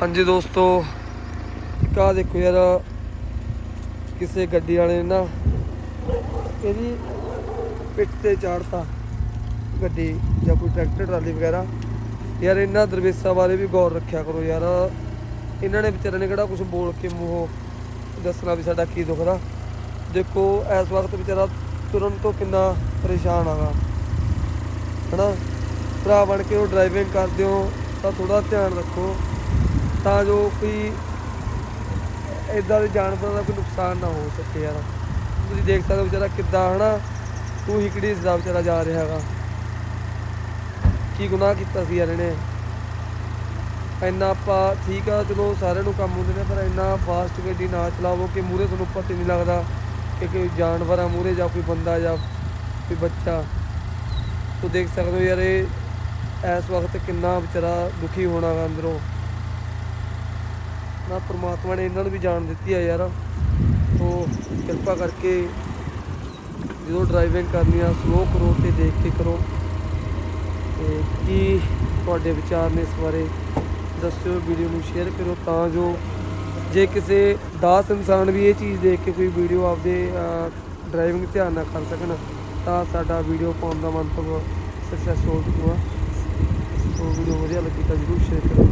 ਹਾਂਜੀ ਦੋਸਤੋ, ਇੱਕ ਦੇਖੋ ਯਾਰ, ਕਿਸੇ ਗੱਡੀ ਵਾਲੇ ਨੇ ਨਾ ਇਹਦੀ ਪਿੱਠ ਤੇ ਚਾੜਤਾ ਗੱਡੀ ਜਾਂ ਕੋਈ ਟਰੈਕਟਰ, ਟਰਾਲੀ ਵਗੈਰਾ। ਯਾਰ ਇਹਨਾਂ ਦਰਵੇਸਾਂ ਬਾਰੇ ਵੀ ਗੌਰ ਰੱਖਿਆ ਕਰੋ ਯਾਰ। ਇਹਨਾਂ ਨੇ ਵਿਚਾਰਿਆਂ ਨੇ ਕਿਹੜਾ ਕੁਝ ਬੋਲ ਕੇ ਮੂੰਹੋਂ ਦੱਸਣਾ ਵੀ ਸਾਡਾ ਕੀ ਦੁੱਖ ਦੁਖਦਾ ਦੇਖੋ, ਇਸ ਵਕਤ ਵਿਚਾਰਾ ਤੁਰਨ ਤੋਂ ਕਿੰਨਾ ਪਰੇਸ਼ਾਨ ਆਗਾ ਹਨਾ? ਭਰਾ ਬਣ ਕੇ ਉਹ ਡਰਾਈਵਿੰਗ ਕਰਦੇ ਹੋ, ਤਾਂ ਥੋੜਾ ਧਿਆਨ ਰੱਖੋ। ਤਾਂ ਜੋ ਕੋਈ ਇਦਾਂ ਦੇ ਜਾਨਵਰਾਂ ਦਾ ਕੋਈ ਨੁਕਸਾਨ ਨਾ ਹੋ ਸਕੇ ਯਾਰ। ਤੁਸੀਂ ਦੇਖ ਸਕਦੇ ਹੋ ਵਿਚਾਰਾ ਕਿੱਦਾਂ ਹਨਾ, ਤੂੰ ਹਿਕੜੀ ਦਾ ਵਿਚਾਰਾ ਜਾ ਰਿਹਾ ਹੈਗਾ। ਕੀ ਗੁਨਾਹ ਕੀਤਾ ਸੀ ਯਾਰ ਇਹਨੇ। ਇੰਨਾ ਆਪਾਂ ਠੀਕ ਆ, ਚਲੋ ਸਾਰਿਆਂ ਨੂੰ ਕੰਮ ਹੁੰਦੇ ਨੇ, ਪਰ ਇੰਨਾ ਫਾਸਟ ਗੱਡੀ ਨਾ ਚਲਾਵੋ ਕਿ ਮੂਰੇ ਤੁਹਾਨੂੰ ਪਤਾ ਹੀ ਨਹੀਂ ਲੱਗਦਾ ਕਿ ਕੋਈ ਜਾਨਵਰ ਆ ਮੂਰੇ ਜਾਂ ਕੋਈ ਬੰਦਾ ਜਾਂ ਕੋਈ ਬੱਚਾ। ਤੂੰ ਦੇਖ ਸਕਦੇ ਹੋ ਯਾਰ ਇਹ ਇਸ ਵਕਤ ਕਿੰਨਾ ਵਿਚਾਰਾ ਦੁਖੀ ਹੋਣਾ ਵਾ ਅੰਦਰੋਂ। ਨਾ ਪ੍ਰਮਾਤਮਾ ਨੇ ਇਹਨਾਂ ਨੂੰ ਵੀ ਜਾਣ ਦਿੱਤੀ ਆ ਯਾਰ। ਸੋ ਕਿਰਪਾ ਕਰਕੇ ਜਦੋਂ ਡਰਾਈਵਿੰਗ ਕਰਨੀ ਆ ਸਲੋ ਕਰੋ ਤੇ ਦੇਖ ਕੇ ਕਰੋ। ਤੇ ਕੀ ਤੁਹਾਡੇ ਵਿਚਾਰ ਨੇ ਇਸ ਬਾਰੇ ਦੱਸਿਓ ਵੀਡੀਓ ਨੂੰ ਸ਼ੇਅਰ ਕਰੋ ਤਾਂ ਜੋ ਜੇ ਕਿਸੇ ਦਾਸ ਇਨਸਾਨ ਵੀ ਇਹ ਚੀਜ਼ ਦੇਖ ਕੇ ਕੋਈ ਵੀਡੀਓ ਆਪਦੇ ਡਰਾਈਵਿੰਗ ਧਿਆਨ ਨਾਲ ਕਰ ਸਕਣ, ਤਾਂ ਸਾਡਾ ਵੀਡੀਓ ਪਾਉਣ ਦਾ ਮੰਤਵ ਸਕਸੈਸ ਹੋ ਚੁੱਕਾ ਸੋ ਵੀਡੀਓ ਵਧੀਆ ਲੱਗੀ ਤਾਂ ਜਰੂਰ ਸ਼ੇਅਰ ਕਰੋ